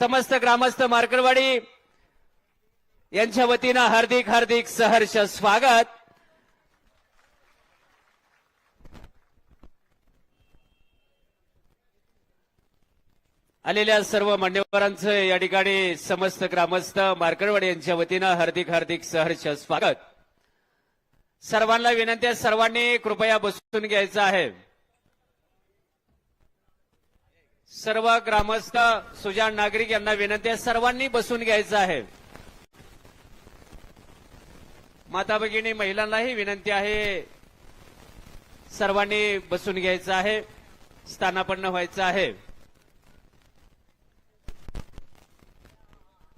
समस्त ग्रामस्थ मार्करवाडी यांच्या वतीनं हार्दिक हार्दिक सहर्ष स्वागत. आलेल्या सर्व मान्यवरांचं या ठिकाणी समस्त ग्रामस्थ मार्करवाडी यांच्या वतीनं हार्दिक हार्दिक सहर्ष स्वागत. सर्वांना विनंती आहे सर्वांनी कृपया बसून घ्यायचं आहे. सर्व ग्रामस्थ सुजाण नागरिक यांना विनंती आहे सर्वांनी बसून घ्यायचं आहे. माता भगिनी महिलांनाही विनंती आहे सर्वांनी बसून घ्यायचं आहे स्थानापन्न व्हायचं आहे.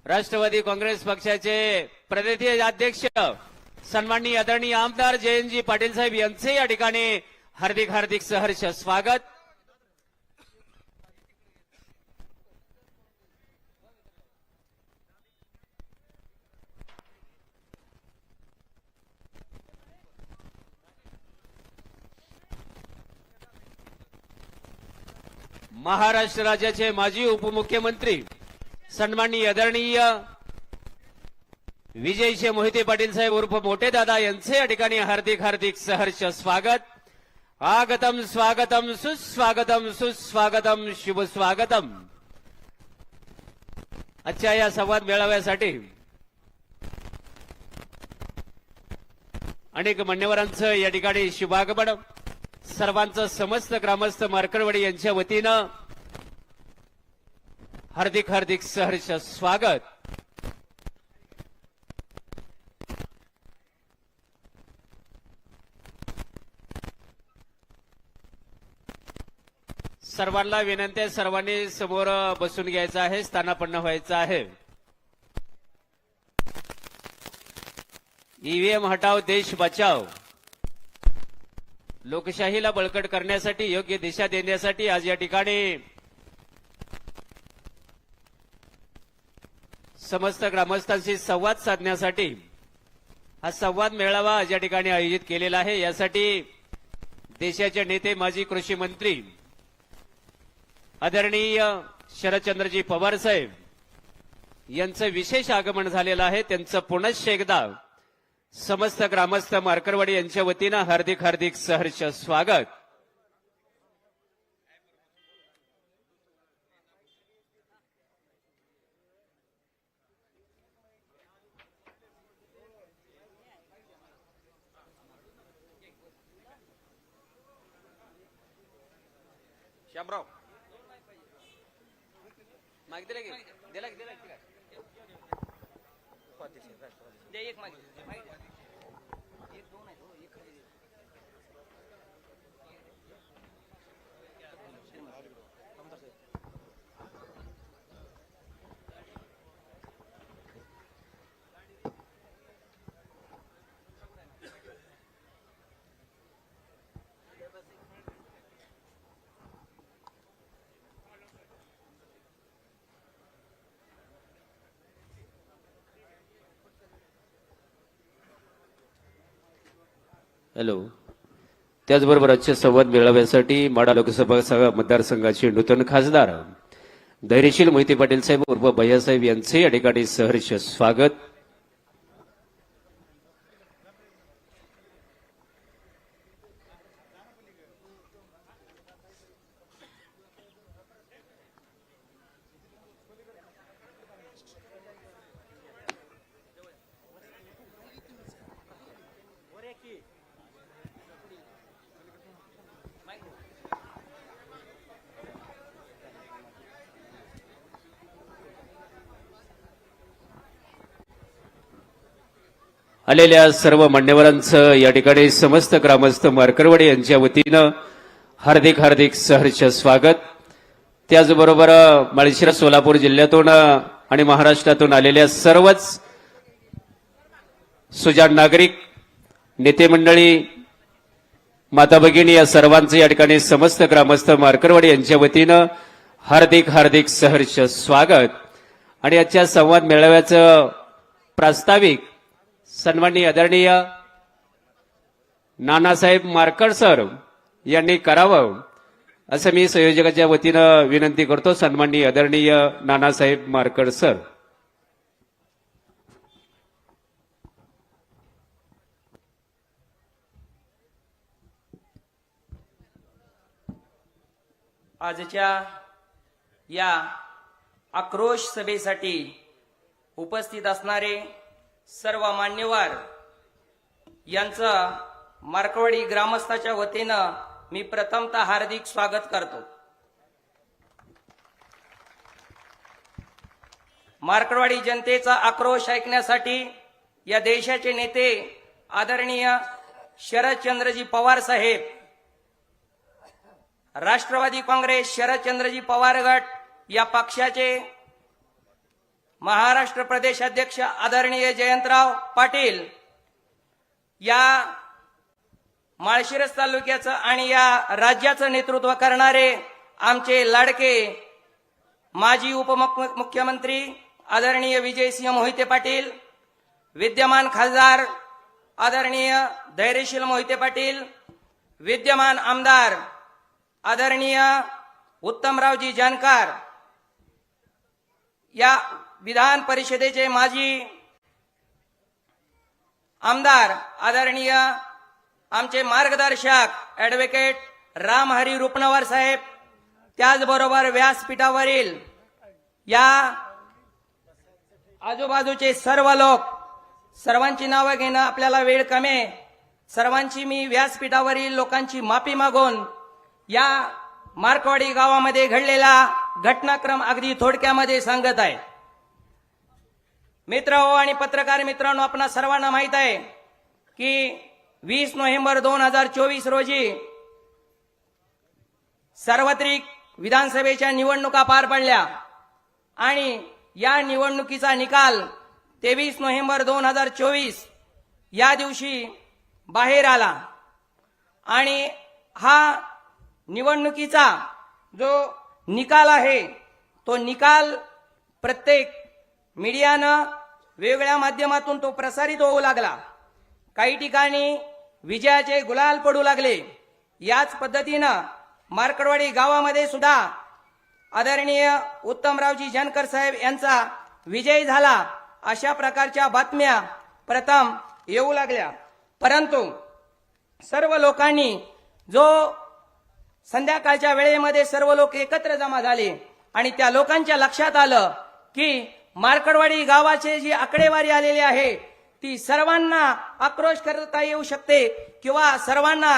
राष्ट्रवादी काँग्रेस पक्षाचे प्रदेशीय अध्यक्ष सन्माननीय आदरणीय आमदार जयंतजी पाटील साहेब यांचे या ठिकाणी हार्दिक हार्दिक सहर्ष स्वागत. महाराष्ट्र राज्याचे माजी उपमुख्यमंत्री सन्माननीय आदरणीय विजयशे मोहिते पाटील साहेब उर्फ मोठे दादा यांचे या ठिकाणी हार्दिक हार्दिक सहर्ष स्वागत. आगतम स्वागतम सुस्वागतम सुस्वागतम शुभ स्वागतम आजच्या या संवाद मेळाव्यासाठी अनेक मान्यवरांचं या ठिकाणी शुभागमन. सर्वांचं समस्त ग्रामस्थ मार्करवाडी यांच्या वतीनं हार्दिक हार्दिक सहर्ष स्वागत. सर्वांना विनंती आहे सर्वांनी समोर बसून घ्यायचं आहे स्थानापन्न व्हायचं आहे. ईव्हीएम हटाव देश बचाव लोकशाहीला बळकट करण्यासाठी योग्य दिशा देण्यासाठी आज या ठिकाणी समस्त ग्रामस्थांशी संवाद साधण्यासाठी हा संवाद मेळावा आज या ठिकाणी आयोजित केलेला आहे. यासाठी देशाचे नेते माजी कृषी मंत्री आदरणीय शरदचंद्रजी पवार साहेब यांचं विशेष आगमन झालेलं आहे. त्यांचं पुनश्च एकदा समस्त ग्रामस्थ मार्करवाडी यांच्या वतीनं हार्दिक हार्दिक सहर्ष स्वागत. श्यामराव. माग दिला की? दिला एक मागे. हॅलो. त्याचबरोबर आजच्या संवाद मेळाव्यासाठी माडा लोकसभा मतदारसंघाचे नूतन खासदार. धैर्यशील मोहिते पाटील साहेब उर्फ भैयासाहेब यांचे या ठिकाणी सहर्ष स्वागत. आलेल्या सर्व मान्यवरांचं या ठिकाणी समस्त ग्रामस्थ मार्करवाडी यांच्या वतीनं हार्दिक हार्दिक सहर्ष स्वागत. त्याचबरोबर माळशिरा सोलापूर जिल्ह्यातून आणि महाराष्ट्रातून आलेल्या सर्वच सुजाण नागरिक नेते मंडळी माता भगिनी या सर्वांचं या ठिकाणी समस्त ग्रामस्थ मार्करवाडी यांच्या वतीनं हार्दिक हार्दिक सहर्ष स्वागत. आणि आजच्या संवाद मेळाव्याचं प्रास्ताविक सन्माननीय आदरणीय नानासाहेब मारकर सर यांनी करावं असं मी संयोजकाच्या वतीनं विनंती करतो सन्माननीय आदरणीय नानासाहेब मारकर सर. आजच्या या आक्रोश सभेसाठी उपस्थित असणारे सर्व मान्यवर यांचं मार्कवाडी ग्रामस्थाच्या वतीनं मी प्रथमतः हार्दिक स्वागत करतो. मार्कवाडी जनतेचा आक्रोश ऐकण्यासाठी या देशाचे नेते आदरणीय शरदचंद्रजी पवार साहेब राष्ट्रवादी काँग्रेस शरदचंद्रजी पवार गट या पक्षाचे महाराष्ट्र प्रदेश अध्यक्ष आदरणीय जयंतराव पाटील या माळशिरस तालुक्याचं आणि या राज्याचं नेतृत्व करणारे आमचे लाडके माजी उपमुख्यमंत्री आदरणीय विजयसिंह मोहिते पाटील विद्यमान खासदार आदरणीय धैर्यशील मोहिते पाटील विद्यमान आमदार आदरणीय उत्तमरावजी जानकार या विधान परिषदेचे माजी आमदार आदरणीय आमचे मार्गदर्शक ऍडव्होकेट रामहरी रुपनवर साहेब त्याचबरोबर व्यासपीठावरील या आजूबाजूचे सर्व लोक सर्वांची नावं घेणं आपल्याला वेळ कमी सर्वांची मी व्यासपीठावरील लोकांची माफी मागून या मार्कवाडी गावामध्ये घडलेला घटनाक्रम अगदी थोडक्यामध्ये सांगत आहे. मित्र हो आणि पत्रकार मित्रांनो आपणा सर्वांना माहीत आहे की वीस नोव्हेंबर दोन हजार चोवीस रोजी सार्वत्रिक विधानसभेच्या निवडणुका पार पडल्या. आणि या निवडणुकीचा निकाल तेवीस नोव्हेंबर दोन हजार चोवीस या दिवशी बाहेर आला. आणि हा निवडणुकीचा जो निकाल आहे तो निकाल प्रत्येक मीडियानं वेगळ्या माध्यमातून तो प्रसारित होऊ लागला. काही ठिकाणी विजयाचे गुलाल पडू लागले. याच पद्धतीनं मार्कडवाडी गावामध्ये सुद्धा आदरणीय उत्तमरावजी जानकर साहेब यांचा विजय झाला अशा प्रकारच्या बातम्या प्रथम येऊ लागल्या. परंतु सर्व लोकांनी जो संध्याकाळच्या वेळेमध्ये सर्व लोक एकत्र जमा झाले आणि त्या लोकांच्या लक्षात आलं की मार्कडवाडी गावाचे जी आकडेवारी आलेली आहे ती सर्वांना आक्रोश करता येऊ शकते किंवा सर्वांना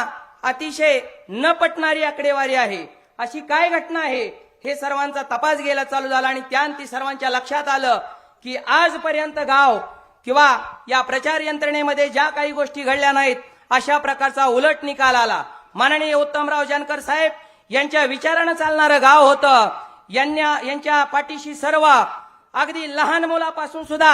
अतिशय न पटणारी आकडेवारी आहे. अशी काय घटना आहे हे सर्वांचा तपास गेला चालू झाला आणि त्यान ती सर्वांच्या लक्षात आलं की आजपर्यंत गाव किंवा या प्रचार यंत्रणेमध्ये ज्या काही गोष्टी घडल्या नाहीत अशा प्रकारचा उलट निकाल आला. माननीय उत्तमराव जानकर साहेब यांच्या विचारानं चालणारं गाव होतं. यांना यांच्या पाठीशी सर्व अगदी लहान मुलापासून सुद्धा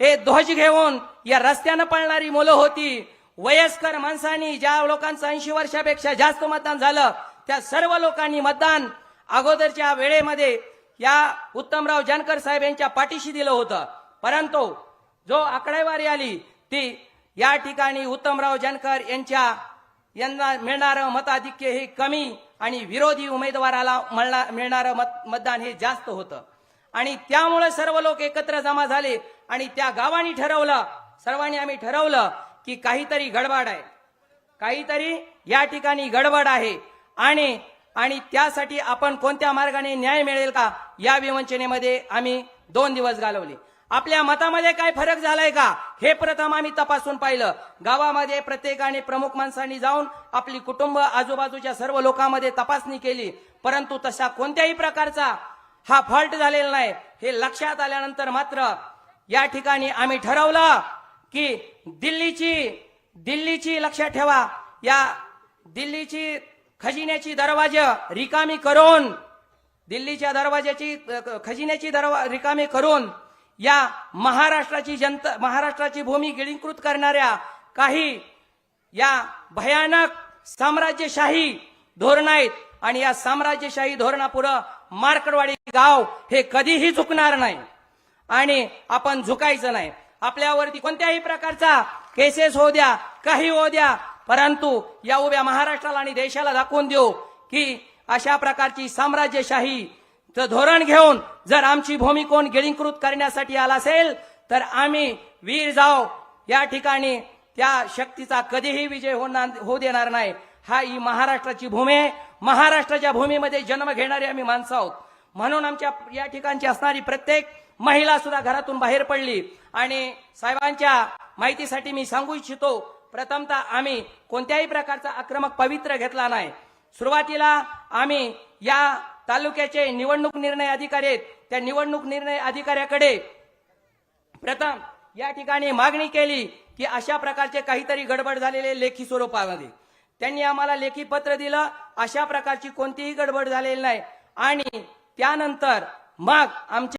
हे ध्वज घेऊन या रस्त्यानं पळणारी मुलं होती. वयस्कर माणसांनी ज्या लोकांचं ऐंशी वर्षापेक्षा जास्त मतदान झालं त्या सर्व लोकांनी मतदान अगोदरच्या वेळेमध्ये या उत्तमराव जानकर साहेब यांच्या पाठीशी दिलं होतं. परंतु जो आकडेवारी आली ती या ठिकाणी उत्तमराव जानकर यांच्या यांना मिळणारं मताधिक्य हे कमी आणि विरोधी उमेदवाराला मिळणारं मत मतदान हे जास्त होतं. आणि त्यामुळे सर्व लोक एकत्र जमा झाले आणि त्या गावानी ठरवलं सर्वांनी आम्ही ठरवलं की काहीतरी गडबड आहे. काहीतरी या ठिकाणी गडबड आहे. आणि आणि त्यासाठी आपण कोणत्या मार्गाने न्याय मिळेल का या विवंचनेमध्ये आम्ही दोन दिवस घालवले. आपल्या मतामध्ये काय फरक झालाय का हे प्रथम आम्ही तपासून पाहिलं. गावामध्ये प्रत्येकाने प्रमुख माणसांनी जाऊन आपली कुटुंब आजूबाजूच्या सर्व लोकांमध्ये तपासणी केली. परंतु तशा कोणत्याही प्रकारचा हा फॉल्ट झालेला नाही. हे लक्षात आल्यानंतर मात्र या ठिकाणी आम्ही ठरवलं की दिल्लीची दिल्लीची लक्षात ठेवा. या दिल्लीची खजिन्याची दरवाजा रिकामी करून दिल्लीच्या दरवाजाची खजिन्याची दरवा रिकामी करून या महाराष्ट्राची जनता महाराष्ट्राची भूमी गिळीकृत करणाऱ्या काही या भयानक साम्राज्यशाही धोरण आहेत आणि या साम्राज्यशाही धोरणापुढं मार्कडवाडी गाव हे कधीही झुकणार नाही. आणि आपण झुकायचं नाही. आपल्यावरती कोणत्याही प्रकारचा केसेस होऊ द्या काही होऊ द्या परंतु या उभ्या महाराष्ट्राला आणि देशाला दाखवून देऊ की अशा प्रकारची साम्राज्यशाही धोरण घेऊन जर आमची भूमी कोण गिळींकृत करण्यासाठी आला असेल तर आम्ही वीर जाऊ या ठिकाणी त्या शक्तीचा कधीही विजय होणार होऊ देणार नाही. हा ही महाराष्ट्राची भूमी आहे. महाराष्ट्राच्या भूमीमध्ये जन्म घेणारे आम्ही माणसं आहोत. म्हणून आमच्या या ठिकाणची असणारी प्रत्येक महिला सुद्धा घरातून बाहेर पडली. आणि साहेबांच्या माहितीसाठी मी सांगू इच्छितो प्रथमतः आम्ही कोणत्याही प्रकारचा आक्रमक पवित्र घेतला नाही. सुरुवातीला आम्ही या तालुक्याचे निवडणूक निर्णय अधिकारी आहेत. त्या निवडणूक निर्णय अधिकाऱ्याकडे प्रथम या ठिकाणी मागणी केली की अशा प्रकारचे काहीतरी गडबड झालेले लेखी स्वरूपामध्ये. त्यांनी आम्हाला लेखी पत्र दिलं. अशा प्रकारची कोणतीही गडबड झालेली नाही. आणि त्यानंतर मग आमचे